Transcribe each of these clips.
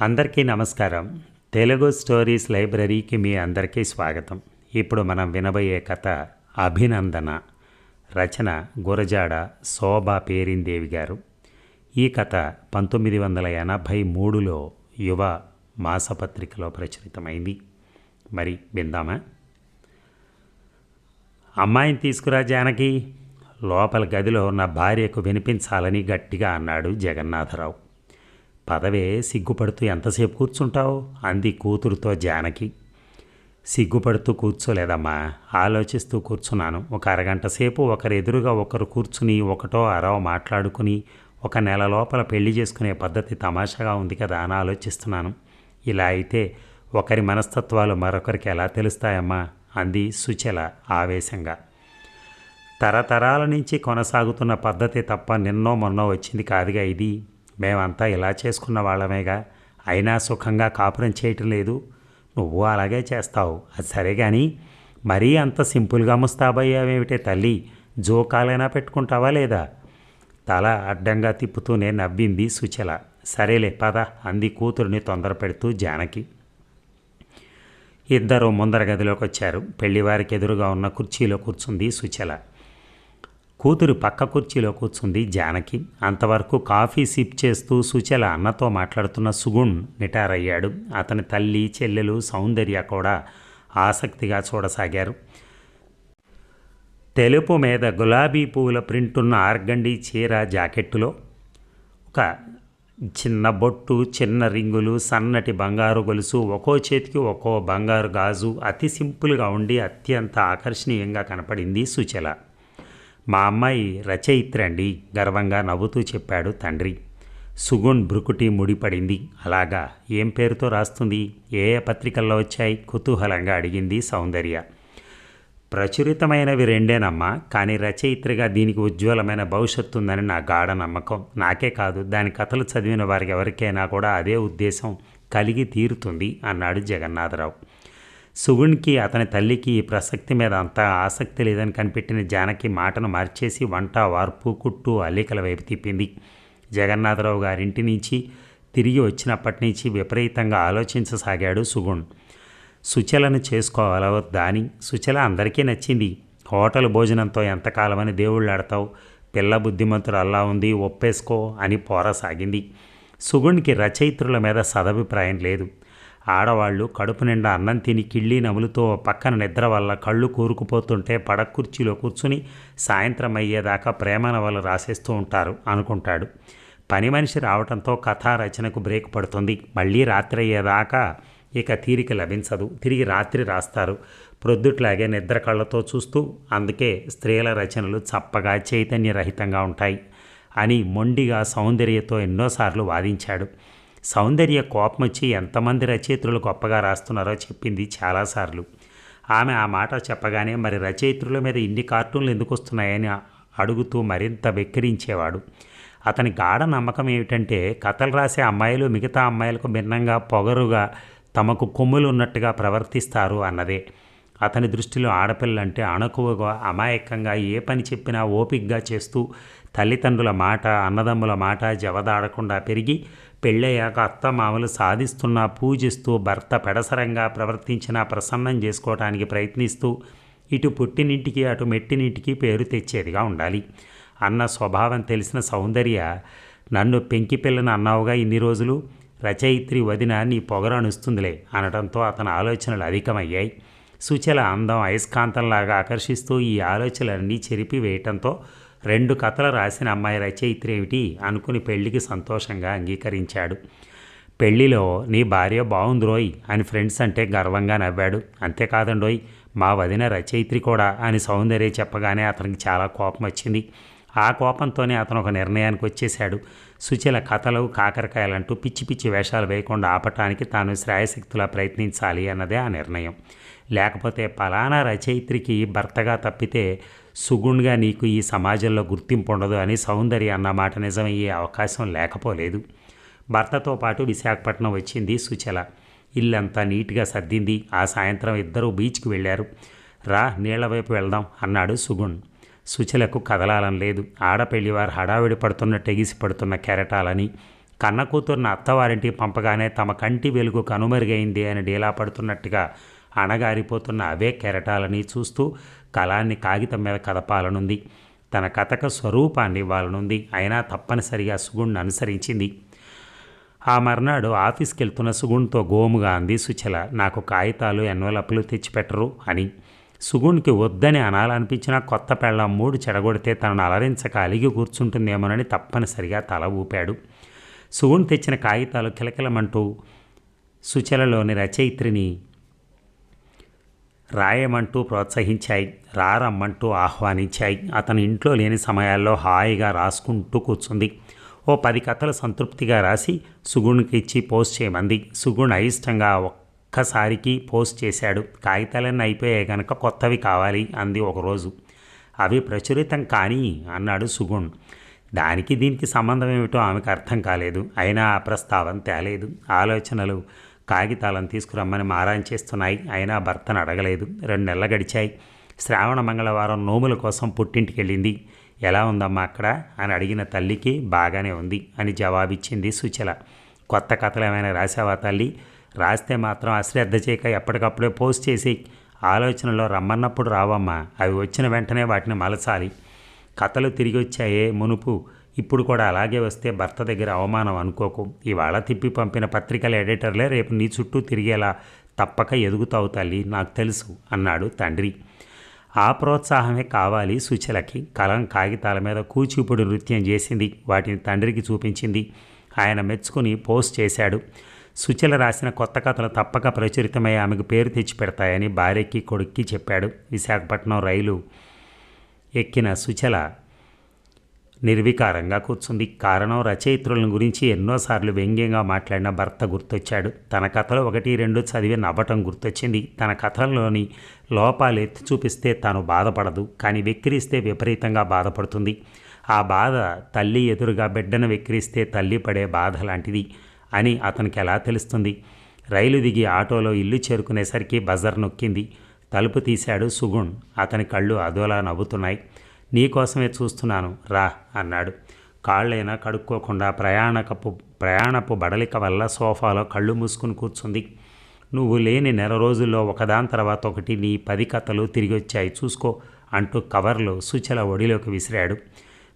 అందరికీ నమస్కారం. తెలుగు స్టోరీస్ లైబ్రరీకి మీ అందరికీ స్వాగతం. ఇప్పుడు మనం వినబోయే కథ అభినందన. రచన గురజాడ శోభా పేరిందేవి గారు. ఈ కథ పంతొమ్మిది వందల ఎనభై మూడులో యువ మాసపత్రికలో ప్రచురితమైంది. మరి విందామా? అమ్మాయిని తీసుకురా జానకి. లోపల గదిలో ఉన్న భార్యకు వినిపించాలని గట్టిగా అన్నాడు జగన్నాథరావు. పదవే సిగ్గుపడుతూ ఎంతసేపు కూర్చుంటావు? అంది కూతురుతో జానకి. సిగ్గుపడుతూ కూర్చోలేదమ్మా ఆలోచిస్తూ కూర్చున్నాను. ఒక అరగంట సేపు ఒకరు ఎదురుగా ఒకరు కూర్చుని ఒకటో అరవ మాట్లాడుకుని ఒక నెల లోపల పెళ్ళి చేసుకునే పద్ధతి తమాషాగా ఉంది కదా అని ఆలోచిస్తున్నాను. ఇలా అయితే ఒకరి మనస్తత్వాలు మరొకరికి ఎలా తెలుస్తాయమ్మా? అంది సుచల ఆవేశంగా. తరతరాల నుంచి కొనసాగుతున్న పద్ధతి తప్ప నిన్నో మొన్నో వచ్చింది కాదుగా ఇది. మేమంతా ఇలా చేసుకున్న వాళ్ళమేగా. అయినా సుఖంగా కాపురం చేయటం లేదు. నువ్వు అలాగే చేస్తావు. అది సరే కానీ మరీ అంత సింపుల్గా ముస్తాబయ్యావేమిటే తల్లి? జోకాలైనా పెట్టుకుంటావా లేదా? తల అడ్డంగా తిప్పుతూనే నవ్వింది సుచల. సరేలే పద అంది కూతురిని తొందర పెడుతూ జానకి. ఇద్దరు ముందర గదిలోకి వచ్చారు పెళ్ళివారికి ఎదురుగా ఉన్న కుర్చీలో కూర్చుంది సుచల. కూతురు పక్క కుర్చీలో కూర్చుంది జానకి. అంతవరకు కాఫీ సిప్ చేస్తూ సుచల అన్నతో మాట్లాడుతున్న సుగుణ్ నిటారయ్యాడు. అతని తల్లి చెల్లెలు సౌందర్య కూడా ఆసక్తిగా చూడసాగారు. తెలుపు మీద గులాబీ పువ్వుల ప్రింట్ ఉన్న ఆర్గండి చీర జాకెట్టులో ఒక చిన్న బొట్టు చిన్న రింగులు సన్నటి బంగారు గొలుసు ఒక్కో చేతికి ఒక్కో బంగారు గాజు అతి సింపుల్గా ఉండి అత్యంత ఆకర్షణీయంగా కనపడింది సుచల. మా అమ్మాయి రచయిత్రి అండి గర్వంగా నవ్వుతూ చెప్పాడు తండ్రి. సుగుణ్ భ్రుకుటి ముడిపడింది. అలాగా? ఏం పేరుతో రాస్తుంది? ఏ ఏ పత్రికల్లో వచ్చాయి? కుతూహలంగా అడిగింది సౌందర్య. ప్రచురితమైనవి రెండేనమ్మా కానీ రచయిత్రిగా దీనికి ఉజ్వలమైన భవిష్యత్తు ఉందని నా గాఢ నమ్మకం. నాకే కాదు దాని కథలు చదివిన వారికి ఎవరికైనా కూడా అదే ఉద్దేశం కలిగి తీరుతుంది అన్నాడు జగన్నాథరావు. సుగుణ్కి అతని తల్లికి ఈ ప్రసక్తి మీద అంత ఆసక్తి లేదని కనిపెట్టిన జానకి మాటను మార్చేసి వంట వార్పు కుట్టు అల్లికల వైపు తిప్పింది. జగన్నాథరావు గారింటి నుంచి తిరిగి వచ్చినప్పటి నుంచి విపరీతంగా ఆలోచించసాగాడు సుగుణ్. సుచలను చేసుకోవాలా దాని. సుచల అందరికీ నచ్చింది. హోటల్ భోజనంతో ఎంతకాలమని దేవుళ్ళు ఆడతావు పిల్ల బుద్ధిమంతుడు అల్లా ఉంది ఒప్పేసుకో అని పోరసాగింది. సుగుణ్కి రచయిత్రుల మీద సదభిప్రాయం లేదు. ఆడవాళ్ళు కడుపు నిండా అన్నం తిని కిళ్ళి నములుతో పక్కన నిద్ర వల్ల కళ్ళు కూరుకుపోతుంటే పడక కుర్చీలో కూర్చుని సాయంత్రం అయ్యేదాకా ప్రేమ నవలు రాసేస్తూ ఉంటారు అనుకుంటాడు. పని మనిషి రావడంతో కథా రచనకు బ్రేక్ పడుతుంది. మళ్ళీ రాత్రి అయ్యేదాకా ఇక తీరిక లభించదు. తిరిగి రాత్రి రాస్తారు. ప్రొద్దుట్లాగే నిద్ర కళ్ళతో చూస్తూ అందుకే స్త్రీల రచనలు చప్పగా చైతన్యరహితంగా ఉంటాయి అని మొండిగా సౌందర్యతో ఎన్నోసార్లు వాదించాడు. సౌందర్య కోపం వచ్చి ఎంతమంది రచయిత్రులు గొప్పగా రాస్తున్నారో చెప్పింది చాలాసార్లు. ఆమె ఆ మాట చెప్పగానే మరి రచయిత్రుల మీద ఇన్ని కార్టూన్లు ఎందుకు వస్తున్నాయని అడుగుతూ మరింత వెక్కిరించేవాడు. అతని గాఢ నమ్మకం ఏమిటంటే కథలు రాసే అమ్మాయిలు మిగతా అమ్మాయిలకు భిన్నంగా పొగరుగా తమకు కొమ్ములు ఉన్నట్టుగా ప్రవర్తిస్తారు అన్నదే. అతని దృష్టిలో ఆడపిల్లంటే అణకువగా అమాయకంగా ఏ పని చెప్పినా ఓపిగ్గా చేస్తూ తల్లిదండ్రుల మాట అన్నదమ్ముల మాట జవదాడకుండా పెరిగి పెళ్ళయ్యాక అత్త మామలు సాధిస్తున్నా పూజిస్తూ భర్త పెడసరంగా ప్రవర్తించినా ప్రసన్నం చేసుకోవటానికి ప్రయత్నిస్తూ ఇటు పుట్టినింటికి అటు మెట్టినింటికి పేరు తెచ్చేదిగా ఉండాలి. అన్న స్వభావం తెలిసిన సౌందర్య నన్ను పెంకి పిల్లని అన్నావుగా ఇన్ని రోజులు? రచయిత్రి వదిన నీ పొగర అణుస్తుందిలే అనడంతో అతని ఆలోచనలు అధికమయ్యాయి. సుచల అందం అయస్కాంతంలాగా ఆకర్షిస్తూ ఈ ఆలోచనలన్నీ చెరిపి వేయటంతో రెండు కథలు రాసిన అమ్మాయి రచయిత్రి ఏమిటి అనుకుని పెళ్ళికి సంతోషంగా అంగీకరించాడు. పెళ్ళిలో నీ భార్య బాగుందిరోయ్ అని ఫ్రెండ్స్ అంటే గర్వంగా నవ్వాడు. అంతేకాదండోయ్ మా వదిన రచయిత్రి కూడా అని సౌందర్య చెప్పగానే అతనికి చాలా కోపం వచ్చింది. ఆ కోపంతోనే అతను ఒక నిర్ణయానికి వచ్చేశాడు. సుచల కథలు కాకరకాయలంటూ పిచ్చి పిచ్చి వేషాలు వేయకుండా ఆపటానికి తాను శ్రాయశక్తులా ప్రయత్నించాలి అన్నదే ఆ నిర్ణయం. లేకపోతే పలానా రచయిత్రికి భర్తగా తప్పితే సుగుణ్గా నీకు ఈ సమాజంలో గుర్తింపు ఉండదు అని సౌందర్య అన్న మాట నిజమయ్యే అవకాశం లేకపోలేదు. భర్తతో పాటు విశాఖపట్నం వచ్చింది సుచల. ఇల్లంతా నీట్గా సర్దింది. ఆ సాయంత్రం ఇద్దరూ బీచ్కి వెళ్ళారు. రా నీళ్ళ వైపు వెళ్దాం అన్నాడు సుగుణ్. సుచలకు కదలాలని లేదు. ఆడపెళ్ళివారు హడావిడి పడుతున్న టెగిసి పడుతున్న కెరటాలని. కన్న కూతురుని అత్తవారింటికి పంపగానే తమ కంటి వెలుగు కనుమరుగైంది అని డీలా పడుతున్నట్టుగా అణగారిపోతున్న అవే కెరటాలని చూస్తూ కళాన్ని కాగితం మీద కదపాలనుంది. తన కథక స్వరూపాన్ని ఇవ్వాలనుంది. అయినా తప్పనిసరిగా సుగుణ్ణి అనుసరించింది. ఆ మర్నాడు ఆఫీస్కి వెళ్తున్న సుగుణ్తో గోముగా అంది సుచల. నాకు కాగితాలు ఎన్వలప్లు తెచ్చిపెట్టరు అని. సుగుణ్కి వద్దని అనాలనిపించినా కొత్త పెళ్ళం మూడు చెడగొడితే తనను అలరించక అలిగి కూర్చుంటుందేమోనని తప్పనిసరిగా తల ఊపాడు. సుగుణ్ తెచ్చిన కాగితాలు కిలకిలమంటూ సుచలలోని రచయిత్రిని రాయమంటూ ప్రోత్సహించాయి రారమ్మంటూ ఆహ్వానించాయి. అతను ఇంట్లో లేని సమయాల్లో హాయిగా రాసుకుంటూ కూర్చుంది. ఓ పది కథలు సంతృప్తిగా రాసి సుగుణ్కి ఇచ్చి పోస్ట్ చేయమంది. సుగుణ్ అయిష్టంగా ఒక్కసారికి పోస్ట్ చేశాడు. కాగితాలన్నీ అయిపోయాయి కనుక కొత్తవి కావాలి అంది ఒకరోజు. అవి ప్రచురితం కానీ అన్నాడు సుగుణ్. దానికి దీనికి సంబంధం ఏమిటో ఆమెకు అర్థం కాలేదు. అయినా ఆ ప్రస్తావన తేలేదు. ఆలోచనలు కాగితాలను తీసుకురమ్మని మారాన్ చేస్తున్నాయి. అయినా భర్తను అడగలేదు. రెండు నెలలు గడిచాయి. శ్రావణ మంగళవారం నోముల కోసం పుట్టింటికి వెళ్ళింది. ఎలా ఉందమ్మా అక్కడ? అని అడిగిన తల్లికి బాగానే ఉంది అని జవాబిచ్చింది సుచల. కొత్త కథలు ఏమైనా రాసావా తల్లి? రాస్తే మాత్రం అశ్రద్ధ చేయక ఎప్పటికప్పుడే పోస్ట్ చేసి ఆలోచనలో రమ్మన్నప్పుడు రావమ్మా. అవి వచ్చిన వెంటనే వాటిని మలచాలి. కథలు తిరిగి వచ్చాయే మునుపు ఇప్పుడు కూడా అలాగే వస్తే భర్త దగ్గర అవమానం అనుకోకు. ఇవాళ తిప్పి పంపిన పత్రికల ఎడిటర్లే రేపు నీ చుట్టూ తిరిగేలా తప్పక ఎదుగుతావు తల్లి నాకు తెలుసు అన్నాడు తండ్రి. ఆ ప్రోత్సాహమే కావాలి సుచలకి. కలం కాగితాల మీద కూచిపూడి నృత్యం చేసింది వాటిని తండ్రికి చూపించింది. ఆయన మెచ్చుకుని పోస్ట్ చేశాడు. సుచల రాసిన కొత్త కథలు తప్పక ప్రచురితమై ఆమెకు పేరు తెచ్చి పెడతాయని భార్యకి కొడుక్కి చెప్పాడు విశాఖపట్నం రైలు ఎక్కిన సుచల. నిర్వికారంగా కూర్చుంది. కారణం రచయిత్రులను గురించి ఎన్నోసార్లు వ్యంగ్యంగా మాట్లాడిన భర్త గుర్తొచ్చాడు. తన కథలు ఒకటి రెండు చదివి నవ్వటం గుర్తొచ్చింది. తన కథల్లోని లోపాలు ఎత్తి చూపిస్తే తాను బాధపడదు కానీ వెక్కిరిస్తే విపరీతంగా బాధపడుతుంది. ఆ బాధ తల్లి ఎదురుగా బిడ్డను వెక్కిరిస్తే తల్లి పడే బాధ లాంటిది అని అతనికి ఎలా తెలుస్తుంది? రైలు దిగి ఆటోలో ఇల్లు చేరుకునేసరికి బజర్ నొక్కింది. తలుపు తీశాడు సుగుణ్. అతని కళ్ళు అదోలా నవ్వుతున్నాయి. నీకోసమే చూస్తున్నాను రా అన్నాడు. కాళ్ళైనా కడుక్కోకుండా ప్రయాణకపు ప్రయాణపు బడలిక వల్ల సోఫాలో కళ్ళు మూసుకుని కూర్చుంది. నువ్వు లేని నెల రోజుల్లో ఒకదాని తర్వాత ఒకటి నీ పది కథలు తిరిగి వచ్చాయి చూసుకో అంటూ కవర్లు సుచల ఒడిలోకి విసిరాడు.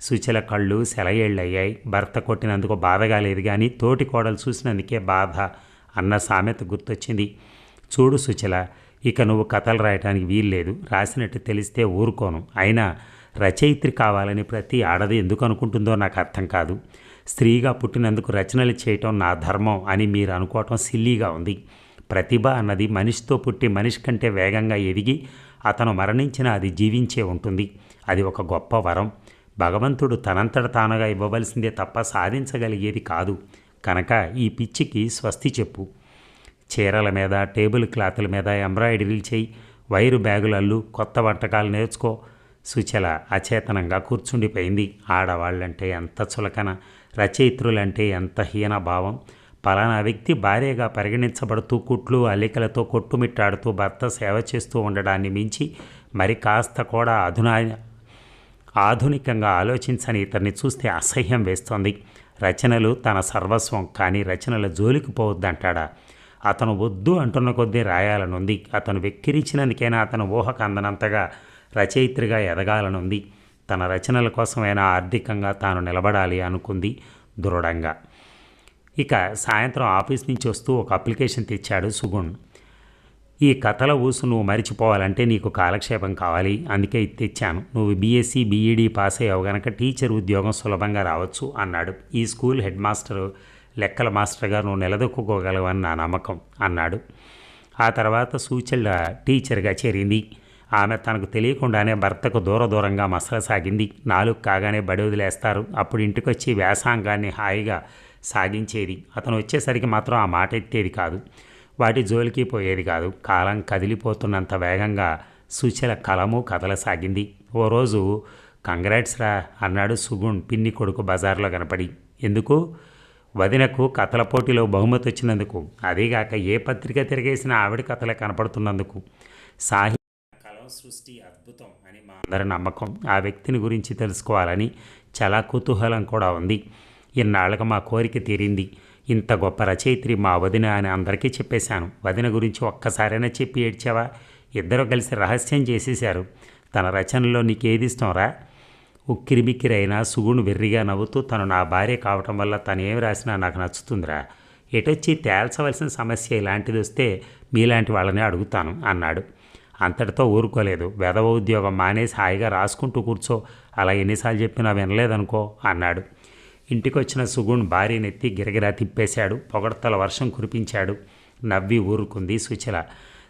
సుచల కళ్ళు సెలయేళ్ళయ్యాయి. భర్త కొట్టినందుకు బాధగా లేదు కానీ తోటి కోడలు చూసినందుకే బాధ అన్న సామెత గుర్తొచ్చింది. చూడు సుచల ఇక నువ్వు కథలు రాయటానికి వీల్లేదు. రాసినట్టు తెలిస్తే ఊరుకోను. అయినా రచయిత్రి కావాలని ప్రతి ఆడది ఎందుకు అనుకుంటుందో నాకు అర్థం కాదు. స్త్రీగా పుట్టినందుకు రచనలు చేయటం నా ధర్మం అని మీరు అనుకోవటం సిల్లీగా ఉంది. ప్రతిభ అన్నది మనిషితో పుట్టి మనిషి కంటే వేగంగా ఎదిగి అతను మరణించిన అది జీవించే ఉంటుంది. అది ఒక గొప్ప వరం. భగవంతుడు తనంతట తానుగా ఇవ్వవలసిందే తప్ప సాధించగలిగేది కాదు. కనుక ఈ పిచ్చికి స్వస్తి చెప్పు. చీరల మీద టేబుల్ క్లాతుల మీద ఎంబ్రాయిడరీలు చేయి. వైరు బ్యాగులు అల్లు. కొత్త వంటకాలు నేర్చుకో. సుచల అచేతనంగా కూర్చుండిపోయింది. ఆడవాళ్ళంటే ఎంత చులకన రచయిత్రులంటే ఎంత హీన భావం పలానా వ్యక్తి భార్యగా పరిగణించబడుతూ కుట్లు అల్లికలతో కొట్టుమిట్టాడుతూ భర్త సేవ చేస్తూ ఉండడాన్ని మించి మరి కాస్త కూడా అధునా ఆధునికంగా ఆలోచించని ఇతన్ని చూస్తే అసహ్యం వేస్తోంది. రచనలు తన సర్వస్వం కానీ రచనల జోలికి పోవద్దంటాడా? అతను వద్దు అంటున్న కొద్దీ రాయాలనుంది. అతను వెక్కిరించినందుకైనా అతను ఊహకు అందనంతగా రచయిత్రిగా ఎదగాలనుంది. తన రచనల కోసమైనా ఆర్థికంగా తాను నిలబడాలి అనుకుంది దృఢంగా. ఇక సాయంత్రం ఆఫీస్ నుంచి వస్తూ ఒక అప్లికేషన్ తెచ్చాడు సుగుణ్. ఈ కథల ఊసు నువ్వు మరిచిపోవాలంటే నీకు కాలక్షేపం కావాలి. అందుకే ఇది తెచ్చాను. నువ్వు బీఎస్సీ బీఈడీ పాస్ అయ్యావు గనక టీచర్ ఉద్యోగం సులభంగా రావచ్చు అన్నాడు. ఈ స్కూల్ హెడ్ మాస్టరు లెక్కల మాస్టర్గా నువ్వు నిలదొక్కుకోగలవని నా నమ్మకం అన్నాడు. ఆ తర్వాత సూచళ్ళ టీచర్గా చేరింది. ఆమె తనకు తెలియకుండానే భర్తకు దూర దూరంగా మసలసాగింది. నాలుగు కాగానే బడి వదిలేస్తారు. అప్పుడు ఇంటికొచ్చి వ్యాసాంగాన్ని హాయిగా సాగించేది. అతను వచ్చేసరికి మాత్రం ఆ మాట ఎత్తేది కాదు. వాటి జోలికి పోయేది కాదు. కాలం కదిలిపోతున్నంత వేగంగా సుచల కలము కదలసాగింది. ఓ రోజు కంగ్రాట్స్ రా అన్నాడు సుగుణ్ పిన్ని కొడుకు బజార్లో కనపడి. ఎందుకు? వదినకు కథల పోటీలో బహుమతి వచ్చినందుకు. అదేగాక ఏ పత్రిక తిరిగేసినా ఆవిడ కథలే కనపడుతున్నందుకు. సాహి సృష్టి అద్భుతం అని మా అందరి నమ్మకం ఆ వ్యక్తిని గురించి తెలుసుకోవాలని చాలా కుతూహలం కూడా ఉంది. ఇన్నాళ్ళకు మా కోరిక తీరింది. ఇంత గొప్ప రచయిత్రి మా వదిన అని అందరికీ చెప్పేశాను. వదిన గురించి ఒక్కసారైనా చెప్పి ఏడ్చావా? ఇద్దరు కలిసి రహస్యం చేసేశారు. తన రచనలో నీకేది ఇష్టంరా ఉక్కిరిబిక్కిరైనా సుగుణు వెర్రిగా నవ్వుతూ తను నా భార్య కావటం వల్ల తను ఏమి రాసినా నాకు నచ్చుతుందిరా. ఎటొచ్చి తేల్చవలసిన సమస్య ఇలాంటిది వస్తే మీలాంటి వాళ్ళని అడుగుతాను అన్నాడు. అంతటితో ఊరుకోలేదు. వెధవ ఉద్యోగం మానేసి హాయిగా రాసుకుంటూ కూర్చో. అలా ఎన్నిసార్లు చెప్పినా వినలేదనుకో అన్నాడు. ఇంటికొచ్చిన సుగుణ్ భార్యనెత్తి గిరగిరా తిప్పేశాడు. పొగడతల వర్షం కురిపించాడు. నవ్వి ఊరుకుంది సుచిల.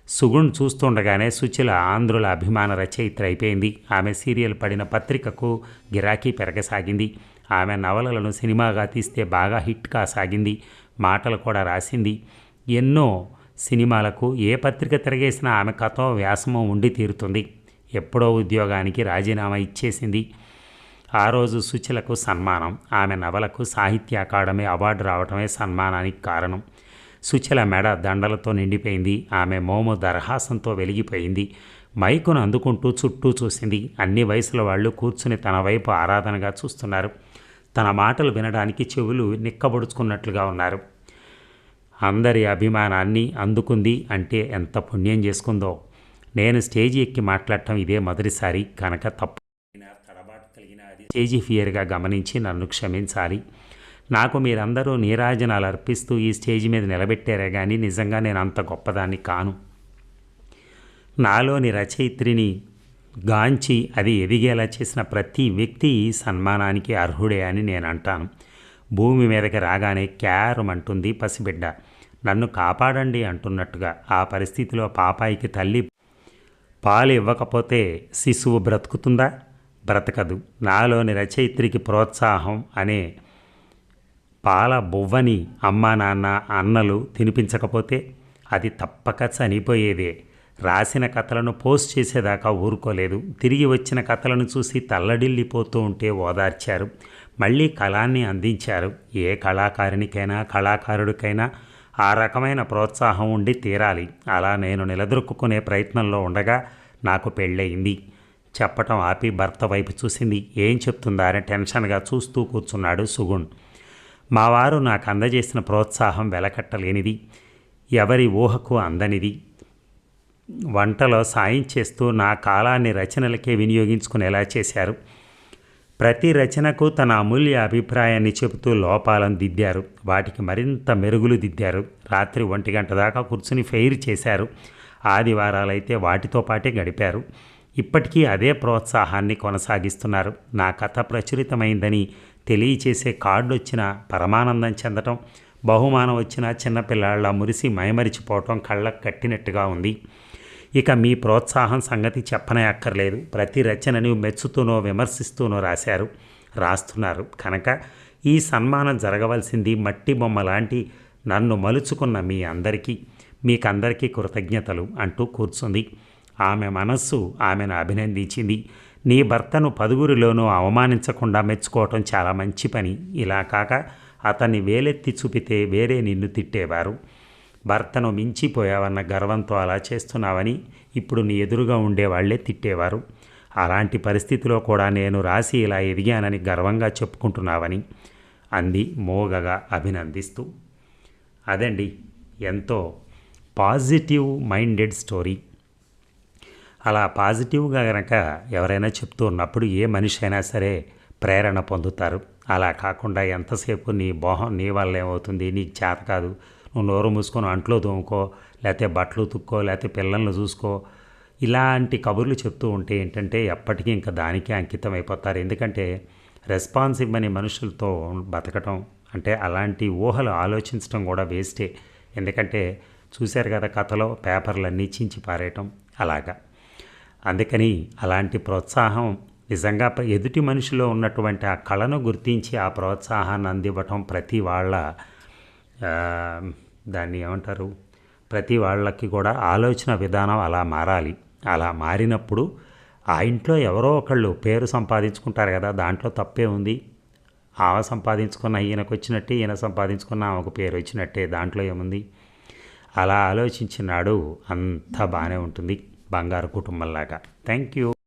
సుగుణ్ చూస్తుండగానే సుచిల ఆంధ్రుల అభిమాన రచయిత్ర అయిపోయింది. ఆమె సీరియల్ పడిన పత్రికకు గిరాకీ పెరగసాగింది. ఆమె నవలలను సినిమాగా తీస్తే బాగా హిట్ కాసాగింది మాటలు కూడా రాసింది. ఎన్నో సినిమాలకు ఏ పత్రిక తిరగేసినా ఆమె కథో వ్యాసమో ఉండి తీరుతుంది. ఎప్పుడో ఉద్యోగానికి రాజీనామా ఇచ్చేసింది. ఆ రోజు సుచిలకు సన్మానం. ఆమె నవలకు సాహిత్య అకాడమీ అవార్డు రావటమే సన్మానానికి కారణం. సుచల మెడ దండలతో నిండిపోయింది. ఆమె మోము దరహాసంతో వెలిగిపోయింది. మైకును అందుకుంటూ చుట్టూ చూసింది. అన్ని వయసుల వాళ్ళు కూర్చుని తన వైపు ఆరాధనగా చూస్తున్నారు. తన మాటలు వినడానికి చెవులు నిక్కబొడుచుకున్నట్లుగా ఉన్నారు. అందరి అభిమానాన్ని అందుకుంది అంటే ఎంత పుణ్యం చేసుకుందో. నేను స్టేజీ ఎక్కి మాట్లాడటం ఇదే మొదటిసారి. కనుక తప్పు తడబాటు కలిగిన అది స్టేజీ ఫియర్గా గమనించి నన్ను క్షమించాలి. నాకు మీరందరూ నీరాజనాలు అర్పిస్తూ ఈ స్టేజీ మీద నిలబెట్టారే కానీ నిజంగా నేను అంత గొప్పదాన్ని కాను. నాలోని రచయిత్రిని గాంచి అది ఎదిగేలా చేసిన ప్రతి వ్యక్తి ఈ సన్మానానికి అర్హుడే అని నేను అంటాను. భూమి మీదకి రాగానే క్యారమంటుంది పసిబిడ్డ. నన్ను కాపాడండి అంటున్నట్టుగా ఆ పరిస్థితిలో పాపాయికి తల్లి పాలు ఇవ్వకపోతే శిశువు బ్రతుకుతుందా? బ్రతకదు. నాలోని రచయిత్రికి ప్రోత్సాహం అనే పాల బువ్వని అమ్మా నాన్న అన్నలు తినిపించకపోతే అది తప్పక చనిపోయేదే. రాసిన కథలను పోస్ట్ చేసేదాకా ఊరుకోలేదు. తిరిగి వచ్చిన కథలను చూసి తల్లడిల్లిపోతూ ఉంటే ఓదార్చారు. మళ్ళీ కళాన్ని అందించారు. ఏ కళాకారునికైనా కళాకారుడికైనా ఆ రకమైన ప్రోత్సాహం ఉండి తీరాలి. అలా నేను నిలదొక్కునే ప్రయత్నంలో ఉండగా నాకు పెళ్ళయింది. చెప్పటం ఆపి భర్త వైపు చూసింది. ఏం చెప్తుందా అని టెన్షన్గా చూస్తూ కూర్చున్నాడు సుగుణ్. మా వారు నాకు అందజేసిన ప్రోత్సాహం వెలకట్టలేనిది. ఎవరి ఊహకు అందనిది. వంటలో సాయం చేస్తూ నా కాలాన్ని రచనలకే వినియోగించుకునేలా చేశారు. ప్రతి రచనకు తన అమూల్య అభిప్రాయాన్ని చెబుతూ లోపాలను దిద్దారు. వాటికి మరింత మెరుగులు దిద్దారు. రాత్రి ఒంటి గంట దాకా కూర్చుని ఫెయిర్ చేశారు. ఆదివారాలైతే వాటితో పాటే గడిపారు. ఇప్పటికీ అదే ప్రోత్సాహాన్ని కొనసాగిస్తున్నారు. నా కథ ప్రచురితమైందని తెలియచేసే కార్డు వచ్చిన పరమానందం చెందటం బహుమానం వచ్చిన చిన్నపిల్లాళ్ళ మురిసి మైమరిచిపోవటం కళ్ళకు కట్టినట్టుగా ఉంది. ఇక మీ ప్రోత్సాహం సంగతి చెప్పనే అక్కర్లేదు ప్రతి రచనని మెచ్చుతూనో విమర్శిస్తూనో రాశారు రాస్తున్నారు. కనుక ఈ సన్మానం జరగవలసింది మట్టి బొమ్మ లాంటి నన్ను మలుచుకున్న మీ అందరికీ మీకందరికీ కృతజ్ఞతలు అంటూ కూర్చుంది. ఆమె మనస్సు ఆమెను అభినందించింది. నీ భర్తను పదుగురిలోనూ అవమానించకుండా మెచ్చుకోవటం చాలా మంచి పని. ఇలా కాక అతన్ని వేలెత్తి చూపితే వేరే నిన్ను తిట్టేవారు. భర్తను మించిపోయావన్న గర్వంతో అలా చేస్తున్నావని ఇప్పుడు నీ ఎదురుగా ఉండేవాళ్ళే తిట్టేవారు. అలాంటి పరిస్థితిలో కూడా నేను రాసి ఇలా ఎదిగానని గర్వంగా చెప్పుకుంటున్నావని అంది మోగగా అభినందిస్తూ. అదండి ఎంతో పాజిటివ్ మైండెడ్ స్టోరీ. అలా పాజిటివ్గా కనుక ఎవరైనా చెప్తూ ఉన్నప్పుడు ఏ మనిషి అయినా సరే ప్రేరణ పొందుతారు. అలా కాకుండా ఎంతసేపు నీ బోహం నీ వల్ల ఏమవుతుంది? నీకు చేత కాదు. నువ్వు నోరు మూసుకొని అంట్లో తోముకో లేకపోతే బట్టలు తుక్కో లేకపోతే పిల్లల్ని చూసుకో. ఇలాంటి కబుర్లు చెప్తూ ఉంటే ఏంటంటే ఎప్పటికీ ఇంకా దానికే అంకితం అయిపోతారు. ఎందుకంటే రెస్పాన్సివ్ అనే మనుషులతో బతకటం అంటే అలాంటి ఊహలు ఆలోచించడం కూడా వేస్టే. ఎందుకంటే చూశారు కదా కథలో పేపర్లన్నీ చించి పారేయటం అలాగా. అందుకని అలాంటి ప్రోత్సాహం నిజంగా ఎదుటి మనిషిలో ఉన్నటువంటి ఆ కళను గుర్తించి ఆ ప్రోత్సాహాన్ని అందివ్వటం ప్రతి వాళ్ళ దాన్ని ఏమంటారు? ప్రతి వాళ్ళకి కూడా ఆలోచన విధానం అలా మారాలి. అలా మారినప్పుడు ఆ ఇంట్లో ఎవరో ఒకళ్ళు పేరు సంపాదించుకుంటారు కదా దాంట్లో తప్పే ఉంది. ఆమె సంపాదించుకున్న ఈయనకు వచ్చినట్టే ఈయన సంపాదించుకున్న ఆమెకు పేరు వచ్చినట్టే దాంట్లో ఏముంది? అలా ఆలోచించినాడు అంతా బాగానే ఉంటుంది బంగారు కుటుంబంలాగా. Thank you